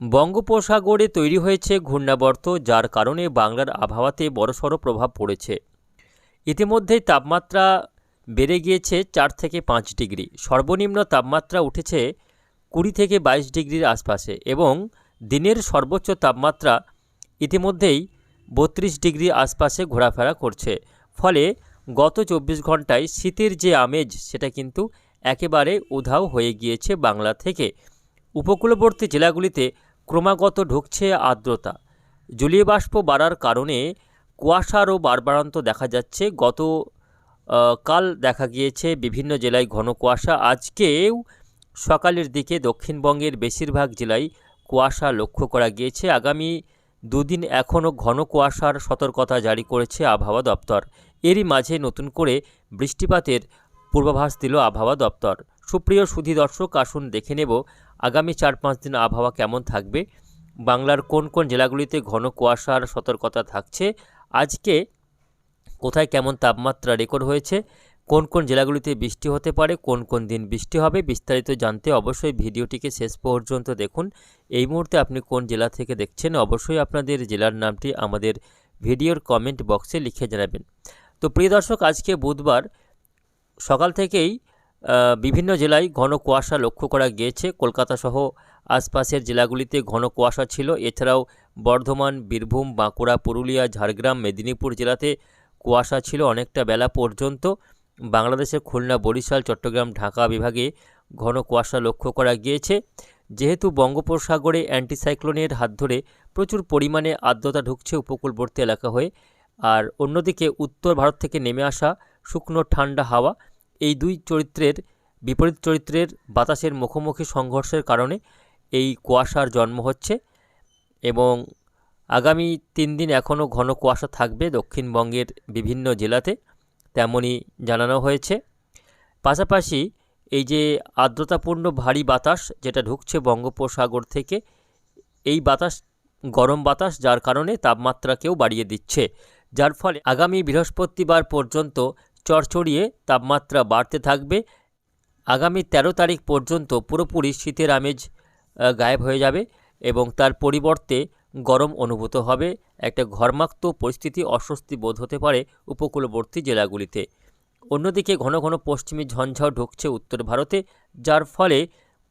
বঙ্গোপসাগরে তৈরি হয়েছে ঘূর্ণাবর্ত, যার কারণে বাংলার আবহাওয়াতে বড়সড় প্রভাব পড়েছে। ইতিমধ্যেই তাপমাত্রা বেড়ে গিয়েছে চার থেকে পাঁচ ডিগ্রি। সর্বনিম্ন তাপমাত্রা উঠেছে কুড়ি থেকে বাইশ ডিগ্রির আশপাশে এবং দিনের সর্বোচ্চ তাপমাত্রা ইতিমধ্যেই বত্রিশ ডিগ্রি আশপাশে ঘোরাফেরা করছে। ফলে গত চব্বিশ ঘন্টায় শীতের যে আমেজ, সেটা কিন্তু একেবারে উধাও হয়ে গিয়েছে বাংলা থেকে। উপকূলবর্তী জেলাগুলিতে ক্রমাগত ঢুকছে আর্দ্রতা। জলীয় বাষ্প বাড়ার কারণে কুয়াশারও বাড়বাড়ন্ত দেখা যাচ্ছে। গত কাল দেখা গিয়েছে বিভিন্ন জেলায় ঘন কুয়াশা। আজকেও সকালের দিকে দক্ষিণবঙ্গের বেশিরভাগ জেলায় কুয়াশা লক্ষ্য করা গিয়েছে। আগামী দুদিন এখনও ঘন কুয়াশার সতর্কতা জারি করেছে আবহাওয়া দপ্তর। এরই মাঝে নতুন করে বৃষ্টিপাতের পূর্বাভাস দিল আবহাওয়া দপ্তর। সুপ্রিয় সুধী দর্শক, আসুন দেখে নেব আগামী চার পাঁচ দিন আবহাওয়া কেমন থাকবে। বাংলার কোন কোন জেলাগুলিতে ঘন কুয়াশার সতর্কতা থাকছে? আজকে কোথায় কেমন তাপমাত্রা রেকর্ড হয়েছে? কোন কোন জেলাগুলিতে বৃষ্টি হতে পারে? কোন কোন দিন বৃষ্টি হবে? বিস্তারিত জানতে অবশ্যই ভিডিওটিকে শেষ পর্যন্ত দেখুন। এই মুহূর্তে আপনি কোন জেলা থেকে দেখছেন, অবশ্যই আপনাদের জেলার নামটি আমাদের ভিডিওর কমেন্ট বক্সে লিখে জানাবেন। তো প্রিয় দর্শক, আজকে বুধবার সকাল থেকেই বিভিন্ন জেলায় ঘন কুয়াশা লক্ষ্য করা গিয়েছে। কলকাতা সহ আশপাশের জেলাগুলিতে ঘন কুয়াশা ছিল। এছাড়াও বর্ধমান, বীরভূম, বাঁকুড়া, পুরুলিয়া, ঝাড়গ্রাম, মেদিনীপুর জেলাতে কুয়াশা ছিল অনেকটা বেলা পর্যন্ত। বাংলাদেশের খুলনা, বরিশাল, চট্টগ্রাম, ঢাকা বিভাগে ঘন কুয়াশা লক্ষ্য করা গিয়েছে। যেহেতু বঙ্গোপসাগরে অ্যান্টিসাইক্লোনের হাত ধরে প্রচুর পরিমাণে আর্দ্রতা ঢুকছে উপকূলবর্তী এলাকা হয়ে, আর অন্যদিকে উত্তর ভারত থেকে নেমে আসা শুকনো ঠান্ডা হাওয়া এই দুই চরিত্রের বিপরীত চরিত্রের বাতাসের মুখোমুখি সংঘর্ষের কারণে এই কুয়াশার জন্ম হচ্ছে এবং আগামী তিন দিন এখনও ঘন কুয়াশা থাকবে দক্ষিণবঙ্গের বিভিন্ন জেলাতে, তেমনই জানানো হয়েছে। পাশাপাশি এই যে আর্দ্রতাপূর্ণ ভারী বাতাস যেটা ঢুকছে বঙ্গোপসাগর থেকে, এই বাতাস, গরম বাতাস যার কারণে তাপমাত্রাকেও বাড়িয়ে দিচ্ছে। যার ফলে আগামী বৃহস্পতিবার পর্যন্ত চড়চড়িয়ে তাপমাত্রা বাড়তে থাকবে। আগামী ১৩ তারিখ পর্যন্ত পুরোপুরি শীতের আমেজ গায়েব হয়ে যাবে এবং তার পরিবর্তে গরম অনুভূত হবে। একটা ঘর্মাক্ত পরিস্থিতি অস্বস্তি বোধ হতে পারে উপকূলবর্তী জেলাগুলিতে। অন্যদিকে ঘন ঘন পশ্চিমী ঝঞ্ঝাও ঢুকছে উত্তর ভারতে, যার ফলে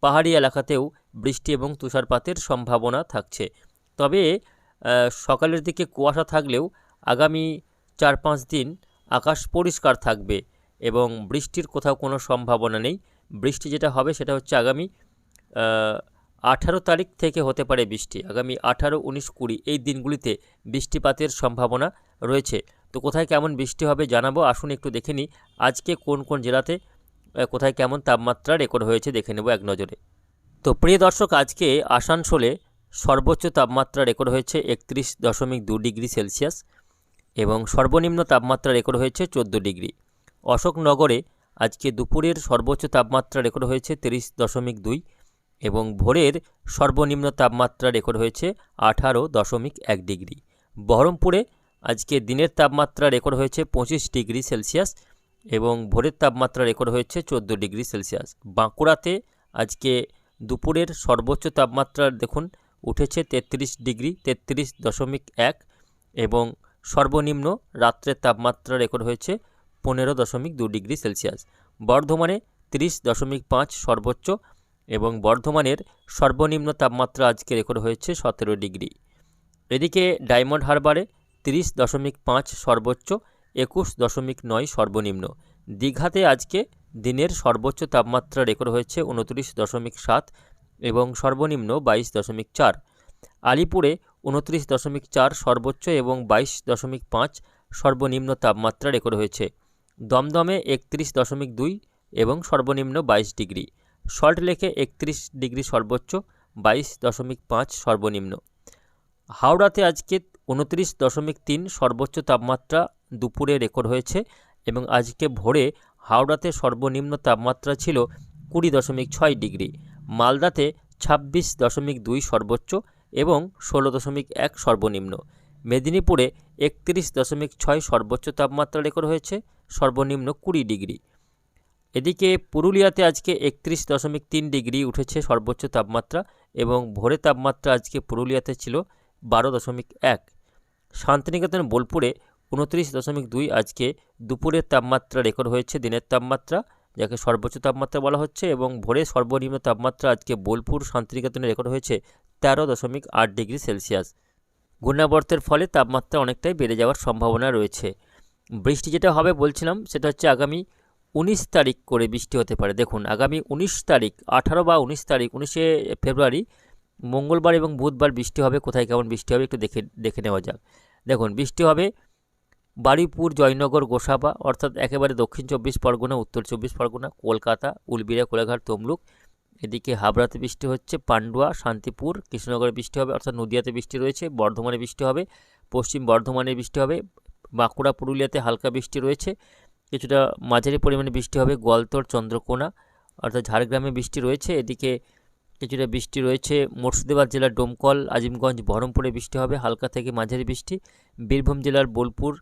পাহাড়ি এলাকাতেও বৃষ্টি এবং তুষারপাতের সম্ভাবনা থাকছে। তবে সকালের দিকে কুয়াশা থাকলেও আগামী চার পাঁচ দিন আকাশ পরিষ্কার থাকবে এবং বৃষ্টির কোথাও কোনো সম্ভাবনা নেই। বৃষ্টি যেটা হবে সেটা হচ্ছে আগামী আঠারো তারিখ থেকে হতে পারে বৃষ্টি। আগামী আঠারো, উনিশ, কুড়ি এই দিনগুলিতে বৃষ্টিপাতের সম্ভাবনা রয়েছে। তো কোথায় কেমন বৃষ্টি হবে জানাব, আসুন একটু দেখে নিই। আজকে কোন কোন জেলাতে কোথায় কেমন তাপমাত্রা রেকর্ড হয়েছে দেখে নেব এক নজরে। তো প্রিয় দর্শক, আজকে আসানসোলে সর্বোচ্চ তাপমাত্রা রেকর্ড হয়েছে একত্রিশ দশমিক দু ডিগ্রি সেলসিয়াস। এবং সর্বনিম্ন তাপমাত্রা রেকর্ড হয়েছে চোদ্দ ডিগ্রি। অশোকনগরে আজকে দুপুরের সর্বোচ্চ তাপমাত্রা রেকর্ড হয়েছে তিরিশ দশমিক দুই এবং ভোরের সর্বনিম্ন তাপমাত্রা রেকর্ড হয়েছে আঠারো দশমিক এক ডিগ্রি। বহরমপুরে আজকে দিনের তাপমাত্রা রেকর্ড হয়েছে পঁচিশ ডিগ্রি সেলসিয়াস এবং ভোরের তাপমাত্রা রেকর্ড হয়েছে চোদ্দ ডিগ্রি সেলসিয়াস। বাঁকুড়াতে আজকে দুপুরের সর্বোচ্চ তাপমাত্রা দেখুন, উঠেছে তেত্রিশ ডিগ্রি, তেত্রিশ দশমিক এক এবং সর্বনিম্ন রাত্রের তাপমাত্রা রেকর্ড হয়েছে পনেরো দশমিক দু ডিগ্রি সেলসিয়াস। বর্ধমানে তিরিশ দশমিক পাঁচ সর্বোচ্চ এবং বর্ধমানের সর্বনিম্ন তাপমাত্রা আজকে রেকর্ড হয়েছে সতেরো ডিগ্রি। এদিকে ডায়মন্ড হারবারে তিরিশ দশমিক পাঁচ সর্বোচ্চ, একুশ দশমিক নয় সর্বনিম্ন। দীঘাতে আজকে দিনের সর্বোচ্চ তাপমাত্রা রেকর্ড হয়েছে উনত্রিশ দশমিক সাত এবং সর্বনিম্ন বাইশ দশমিক চার। আলিপুরে উনত্রিশ দশমিক চার সর্বোচ্চ এবং বাইশ দশমিক পাঁচ সর্বনিম্ন তাপমাত্রা রেকর্ড হয়েছে। দমদমে একত্রিশ দশমিক দুই এবং সর্বনিম্ন বাইশ ডিগ্রি। সল্টলেকে একত্রিশ ডিগ্রি সর্বোচ্চ, বাইশ দশমিক পাঁচ সর্বনিম্ন। হাওড়াতে আজকে উনত্রিশ দশমিক তিন সর্বোচ্চ তাপমাত্রা দুপুরে রেকর্ড হয়েছে এবং আজকে ভোরে হাওড়াতে সর্বনিম্ন তাপমাত্রা ছিল কুড়ি দশমিক ছয় ডিগ্রি। মালদাতে ছাব্বিশ দশমিক দুই সর্বোচ্চ এবং ষোলো দশমিক এক সর্বনিম্ন। মেদিনীপুরে একত্রিশ দশমিক ছয় সর্বোচ্চ তাপমাত্রা রেকর্ড হয়েছে, সর্বনিম্ন কুড়ি ডিগ্রি। এদিকে পুরুলিয়াতে আজকে একত্রিশ দশমিক তিন ডিগ্রি উঠেছে সর্বোচ্চ তাপমাত্রা এবং ভোরে তাপমাত্রা আজকে পুরুলিয়াতে ছিল বারো দশমিক এক। শান্তিনিকেতন বোলপুরে উনত্রিশ দশমিক দুই আজকে দুপুরের তাপমাত্রা রেকর্ড হয়েছে, দিনের তাপমাত্রা যাকে সর্বোচ্চ তাপমাত্রা বলা হচ্ছে এবং ভোরে সর্বনিম্ন তাপমাত্রা আজকে বোলপুর, শান্তিনিকেতনে রেকর্ড হয়েছে তেরো দশমিক আট ডিগ্রি সেলসিয়াস। ঘূর্ণাবর্তের ফলে তাপমাত্রা অনেকটাই বেড়ে যাওয়ার সম্ভাবনা রয়েছে। বৃষ্টি যেটা হবে বলছিলাম, সেটা হচ্ছে আগামী উনিশ তারিখ করে বৃষ্টি হতে পারে। দেখুন, আগামী উনিশ তারিখ, আঠারো বা উনিশ তারিখ, উনিশে ফেব্রুয়ারি, মঙ্গলবার এবং বুধবার বৃষ্টি হবে। কোথায় কেমন বৃষ্টি হবে একটু দেখে দেখে নেওয়া যাক। দেখুন, বৃষ্টি হবে বারুইপুর জয়নগর গোসাবা, অর্থাৎ একেবারে দক্ষিণ চব্বিশ পরগনা, উত্তর চব্বিশ পরগনা, কলকাতা, উলবিরা, কোলাঘাট, তমলুক। এদিকে হাবড়াতে বৃষ্টি হচ্ছে, পান্ডুয়া, শান্তিপুর, কৃষ্ণনগরে বৃষ্টি হবে, অর্থাৎ নদিয়াতে বৃষ্টি রয়েছে, বর্ধমানে বৃষ্টি হবে, পশ্চিম বর্ধমানে বৃষ্টি হবে, বাঁকুড়া, পুরুলিয়াতে হালকা বৃষ্টি রয়েছে, কিছুটা মাঝারি পরিমাণে বৃষ্টি হবে, গোয়ালতর, চন্দ্রকোনা, অর্থাৎ ঝাড়গ্রামে বৃষ্টি রয়েছে, এদিকে কিছুটা বৃষ্টি রয়েছে, মুর্শিদাবাদ জেলার ডোমকল, আজিমগঞ্জ, বহরমপুরে বৃষ্টি হবে, হালকা থেকে মাঝারি বৃষ্টি, বীরভূম জেলার বোলপুর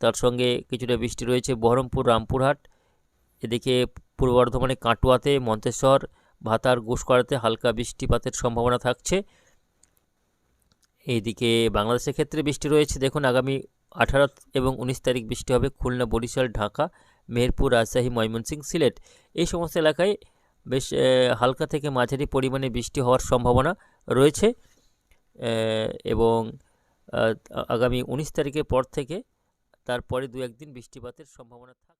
তার সঙ্গে কিছুটা বৃষ্টি রয়েছে বহরমপুর, রামপুরহাট, এদিকে পূর্ব বর্ধমানে কাটোয়াতে, মন্তেশ্বর, ভাতার ঘুষকরাতে হালকা বৃষ্টিপাতের সম্ভাবনা থাকছে। এইদিকে বাংলাদেশের ক্ষেত্রে বৃষ্টি রয়েছে। দেখুন, আগামী আঠারো এবং উনিশ তারিখ বৃষ্টি হবে খুলনা, বরিশাল, ঢাকা, মেহেরপুর, রাজশাহী, ময়মনসিংহ, সিলেট। এই সমস্ত এলাকায় বেশ হালকা থেকে মাঝারি পরিমাণে বৃষ্টি হওয়ার সম্ভাবনা রয়েছে। এবং আগামী উনিশ তারিখের পর থেকে তারপরে দু একদিন বৃষ্টিপাতের সম্ভাবনা থাকে